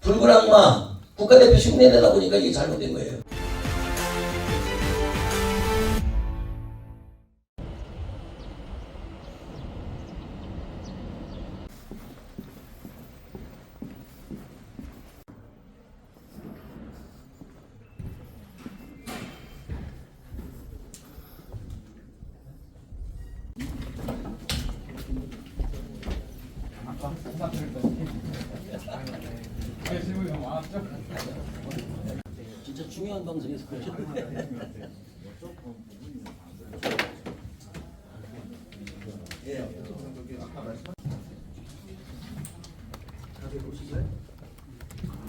붉은 악마 국가대표 흉내내다 보니까 이게 잘못된 거예요. 중요한 방송에서. 예.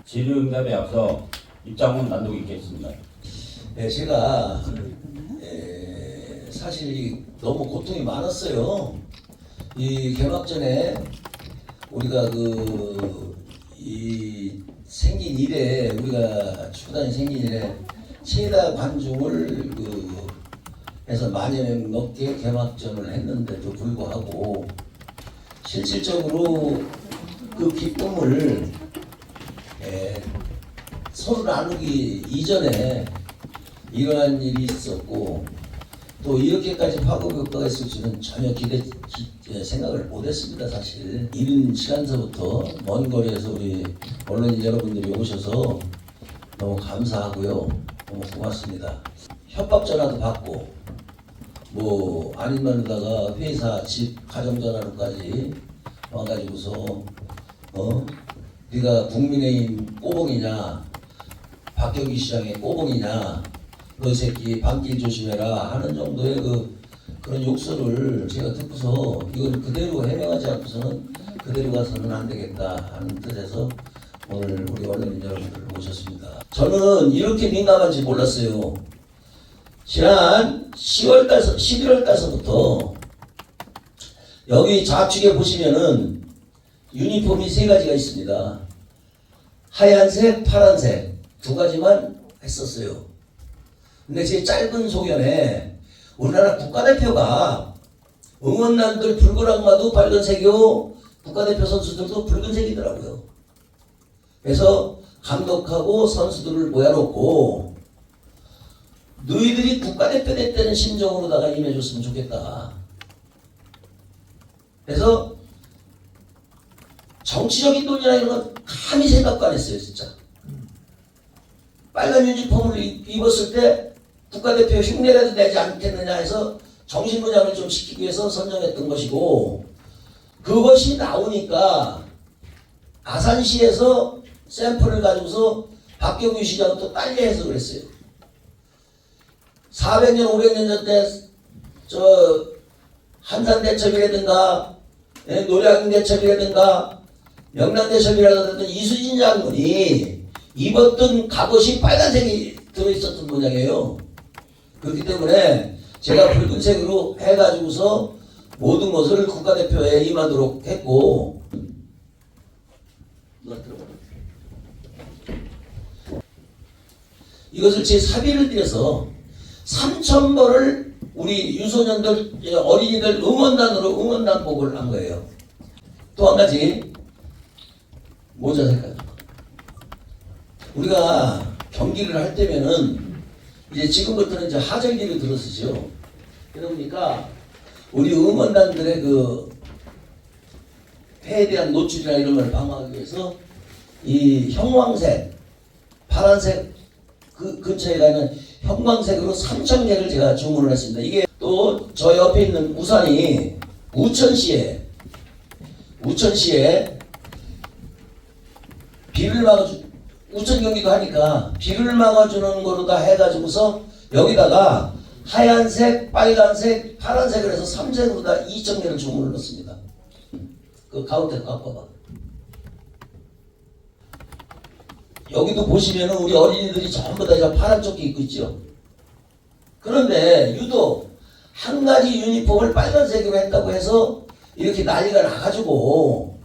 질의응답에 앞서 입장문 단독 있겠습니다. 네, 제가 에, 사실 이 너무 고통이 많았어요. 이 개막 전에 우리가 그 이 생긴 이래 우리가 축구단이 생긴 이래 최다 관중을 그 해서 만여 명 넘게 개막전을 했는데도 불구하고 실질적으로 그 기쁨을 에, 서로 나누기 이전에 일어난 일이 있었고 또 이렇게까지 파급 효과가 있을 줄은 전혀 기대 기- 예, 생각을 못했습니다 사실. 이른 시간서부터 먼 거리에서 우리 언론인 여러분들이 오셔서 너무 감사하고요. 너무 고맙습니다. 협박 전화도 받고 뭐 아니면다가 회사 집 가정 전화로까지 와가지고서 어? 네가 국민의힘 꼬봉이냐? 박경기 시장의 꼬봉이냐? 너 새끼 밤길 조심해라 하는 정도의 그 그런 욕설을 제가 듣고서 이걸 그대로 해명하지 않고서는 그대로 가서는 안 되겠다 하는 뜻에서 오늘 우리 언론인 여러분들 모셨습니다. 저는 이렇게 민감한지 몰랐어요. 지난 10월 달서 11월 달서부터 여기 좌측에 보시면은 유니폼이 세 가지가 있습니다. 하얀색, 파란색 두 가지만 했었어요. 근데 제 짧은 소견에 우리나라 국가대표가 응원단들 붉은 악마도 빨간색이고 국가대표 선수들도 붉은색이더라고요. 그래서 감독하고 선수들을 모여놓고 너희들이 국가대표 됐다는 심정으로다가 임해줬으면 좋겠다. 그래서 정치적인 돈이나 이런 건 감히 생각도 안 했어요, 진짜. 빨간 유니폼을 입- 입었을 때 국가대표 흉내라도 내지 않겠느냐 해서 정신분양을 좀 시키기 위해서 선정했던 것이고 그것이 나오니까 아산시에서 샘플을 가지고서 박경규 시장은 또 딸려해서 그랬어요. 400년, 500년 전 때 저 한산대첩이라든가 예, 노량대첩이라든가 명란대첩이라든가 이수진 장군이 입었던 갑옷이 빨간색이 들어있었던 모양이에요. 그렇기 때문에 제가 붉은색으로 해가지고서 모든 것을 국가대표에 임하도록 했고 누가 들어봐. 이것을 제 사비를 들여서 3천 벌을 우리 유소년들 어린이들 응원단으로 응원단복을 한 거예요. 또 한 가지 모자 색깔. 우리가 경기를 할 때면은 이제 지금부터는 이제 하절기를 들어서죠. 그러니까 우리 응원단들의 그 폐에 대한 노출이나 이런 걸 방어하기 위해서 이 형광색, 파란색 그 근처에 가는 형광색으로 3천 개를 제가 주문을 했습니다. 이게 또 저 옆에 있는 우산이 우천시에 우천시에 비를 막아주 우천 경기도 하니까 비를 막아주는 거로 다 해가지고서 여기다가 하얀색, 빨간색, 파란색을 해서 3색으로 다 2천 개를 주문을 넣습니다. 그 가운데 깎아봐. 여기도 보시면은 우리 어린이들이 전부 다 파란 조끼 입고 있죠. 그런데 유독 한 가지 유니폼을 빨간색으로 했다고 해서 이렇게 난리가 나가지고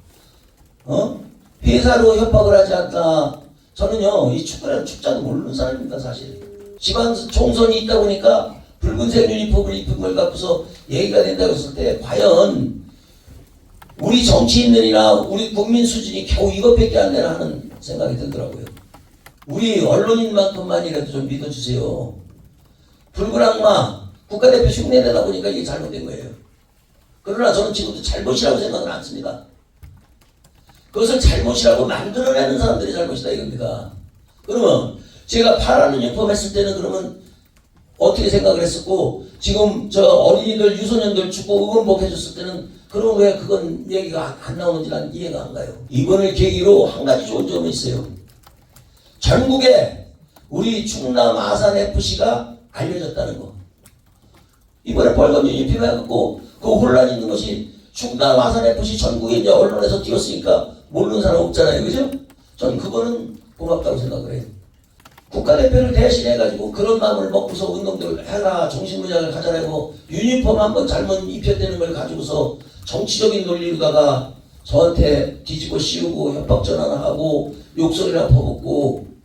어 회사로 협박을 하지 않다. 저는요 이 축구라는 축자도 모르는 사람입니다 사실. 지방 총선이 있다 보니까 붉은색 유니폼을 입은 걸 갖고서 얘기가 된다고 했을 때 과연 우리 정치인들이나 우리 국민 수준이 겨우 이것밖에 안 되나 하는 생각이 들더라고요. 우리 언론인만큼만이라도 좀 믿어주세요. 붉은 악마 국가대표 흉내 내다 보니까 이게 잘못된 거예요. 그러나 저는 지금도 잘못이라고 생각은 않습니다. 그것을 잘못이라고 만들어내는 사람들이 잘못이다 이겁니다. 그러면 제가 파라는 유니폼 했을 때는 그러면 어떻게 생각을 했었고 지금 저 어린이들 유소년들 축구 응원복 해줬을 때는 그럼 왜 그건 얘기가 안 나오는지 난 이해가 안 가요. 이번을 계기로 한 가지 좋은 점이 있어요. 전국에 우리 충남 아산 FC가 알려졌다는 거. 이번에 벌금 유니폼 해갖고 그 혼란 있는 것이 충남 아산 FC 전국에 이제 언론에서 띄었으니까 모르는 사람 없잖아요. 그죠? 전 그거는 고맙다고 생각을 해요. 국가대표를 대신해가지고 그런 마음을 먹고서 운동들 해라 정신문양을 가져라고 유니폼 한번 잘못 입혔다는 걸 가지고서 정치적인 논리로다가 저한테 뒤집어 씌우고 협박 전화나 하고 욕설이나 퍼붓고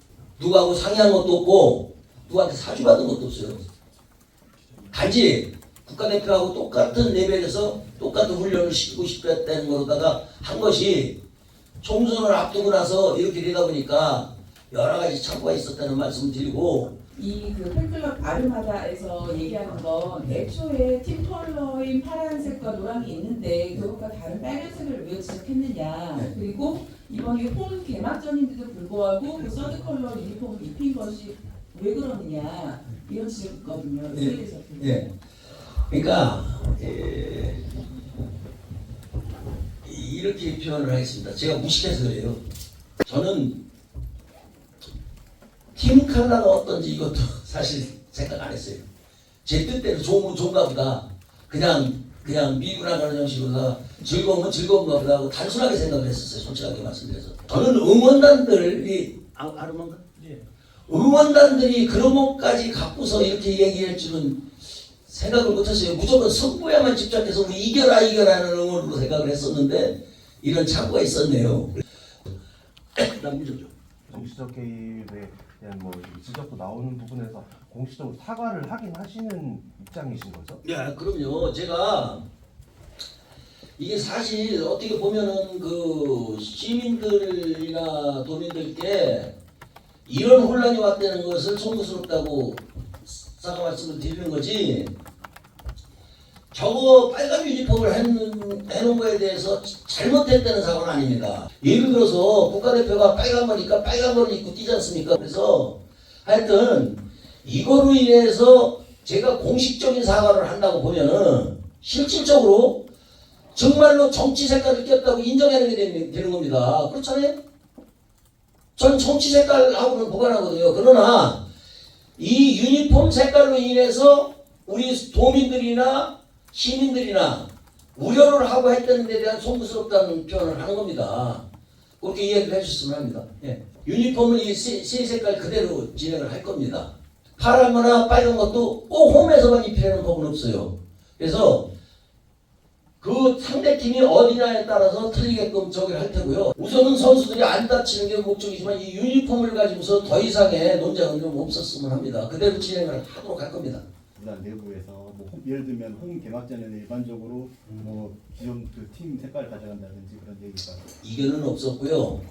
누구하고 상의한 것도 없고 누구한테 사주 받은 것도 없어요. 단지 국가대표하고 똑같은 레벨에서 똑같은 훈련을 시키고 싶었다는 거로다가 한 것이 총선을 앞두고 나서 이렇게 되다 보니까 여러 가지 착오가 있었다는 말씀을 드리고 이그 팬클럽 아르마다에서 얘기하는 건 애초에 팀 컬러인 파란색과 노랑이 있는데 그것과 다른 빨간색을 왜 지적했느냐 네. 그리고 이번에 홈 개막전인데도 불구하고 그 서드 컬러 유니폼을 입힌 것이 왜 그러느냐 이런 지적이 있거든요 예. 예. 그러니까 예, 이렇게 표현을 하겠습니다. 제가 무식해서 그래요. 저는 팀 칼라가 어떤지 이것도 사실 생각 안 했어요. 제 뜻대로 좋으면 좋은가 보다. 그냥 그냥 나가는 형식으로 즐거우면 즐거운가 보다 하고 단순하게 생각을 했었어요. 솔직하게 말씀드려서. 저는 응원단들이 아, 아르만가? 응원단들이 그런 것까지 갖고서 이렇게 얘기할 줄은 생각을 못했어요. 무조건 승부에만 집착해서 우리 이겨라 이겨라는 응원으로 생각을 했었는데 이런 착오가 있었네요. 난 믿어줘. 정치적 개입에 대한 뭐 지적도 나오는 부분에서 공식적으로 사과를 하긴 하시는 입장이신 거죠? 야, 그럼요. 제가 이게 사실 어떻게 보면은 그 시민들이나 도민들께 이런 혼란이 왔다는 것을 송구스럽다고 사과 말씀을 드리는 거지. 저거 빨간 유니폼을 해놓은, 해놓은 거에 대해서 잘못했다는 사고는 아닙니다. 예를 들어서 국가대표가 빨간 거니까 빨간 거를 입고 뛰지 않습니까? 그래서 하여튼 이거로 인해서 제가 공식적인 사과를 한다고 보면은 실질적으로 정말로 정치 색깔을 꼈다고 게 되는, 되는 겁니다. 그렇잖아요? 전 정치 색깔하고는 무관하거든요. 그러나 이 유니폼 색깔로 인해서 우리 도민들이나 시민들이나 우려를 하고 했다는 데 대한 송구스럽다는 표현을 하는 겁니다. 그렇게 이해를 해주셨으면 합니다. 예. 유니폼은 이세 색깔 그대로 진행을 할 겁니다. 파란 거나 빨간 것도 꼭 홈에서만 입히라는 법은 없어요. 그래서 그 상대팀이 어디냐에 따라서 틀리게끔 저기를 할 테고요. 우선은 선수들이 안 다치는 게 목적이지만 이 유니폼을 가지고서 더 이상의 논쟁은 좀 없었으면 합니다. 그대로 진행을 하도록 할 겁니다. 구단 내부에서 뭐 홈- 예를 들면 홈 개막전에는 일반적으로 뭐 기존 그 팀 색깔 가져간다든지 그런 얘기가 이견은 없었고요.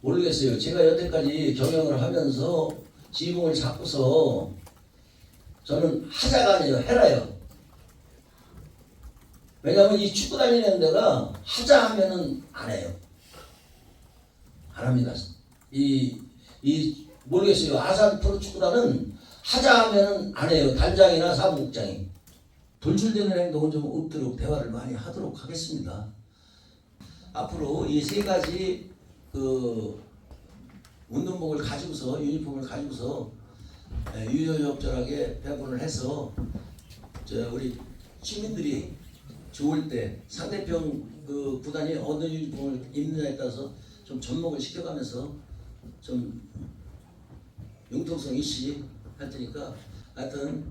모르겠어요. 제가 여태까지 경영을 하면서 지붕을 잡고서 저는 하자가 아니라 해라요. 왜냐하면 이 축구 다니는 데가 하자 하면은 안 해요. 안 합니다. 이, 이, 모르겠어요. 아산 프로축구단은 하자 하면은 안 해요. 단장이나 사무국장이. 돌출되는 행동은 좀 없도록 대화를 많이 하도록 하겠습니다. 앞으로 이 세 가지 그 운동복을 가지고서 유니폼을 가지고서 예, 유효적절하게 배분을 해서 저 우리 시민들이 좋을 때 상대편 그 구단이 어느 유니폼을 입느냐에 따라서 좀 접목을 시켜가면서 좀 융통성 있이 할 테니까 하여튼